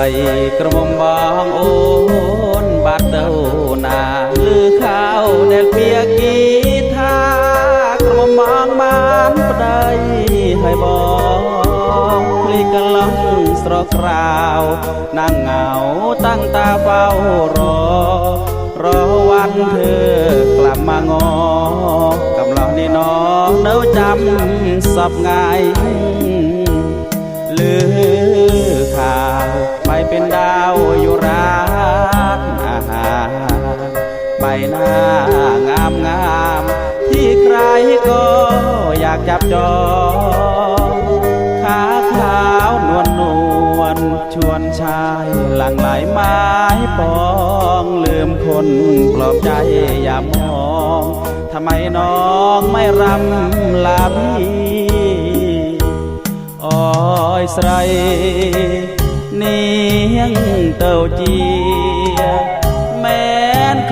ไรกระมอมบางโอนบาดเต้านาลือข้าวแดกเปียกีทากระหมอมบางบานปไดให้บอกพลิกกะล่องสรกราวนั่งเหงาตั้งตาเฝ้ารอรอวันเธอกลับมางอกำลังนี่น้องเน้าจำสับไงายลือ ก็อยากจับจองขาขาวนวลนวลชวนชายหลังไหลไม้ปองลืมคนปลอบใจอย่ามองทำไมน้องไม่รำลาพี่อ้อยใส่เนียงเต้าจี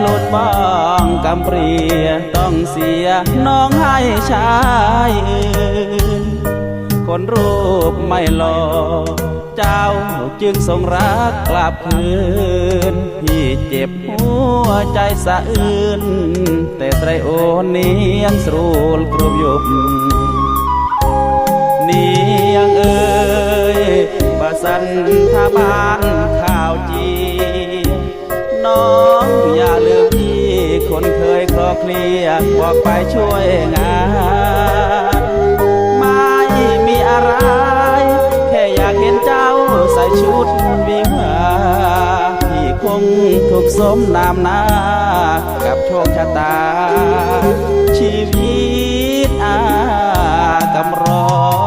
ลดบ้างกำเปรียต้องเสียน้องให้ชายอื่น คนรูปไม่หล่อเจ้าจึงทรงรักกลับคืนพี่เจ็บหัวใจสะอื้นแต่ไตรโอนี้ยังสรูลกรุบยุบเนียงเอ่ยบาสันทาบานข่าวจีน้อง เรียร์บอกไปช่วยงาน ไม่มีอะไร แค่อยากเห็นเจ้าใส่ชุดวิวาที่คงถูกสมนามน้ากับโชคชะตา ชีวิตอากำรอ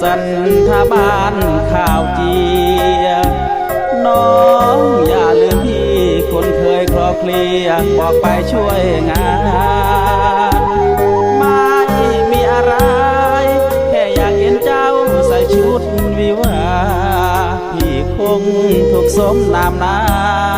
สันทบ้านข่าวเจีย น้องอย่าลืมพี่คนเคยคลอเคลียบอกไปช่วยงานไม่มีอะไร แค่อยากเห็นเจ้าใส่ชุดวิวาพี่คงถูกสมนามนะตา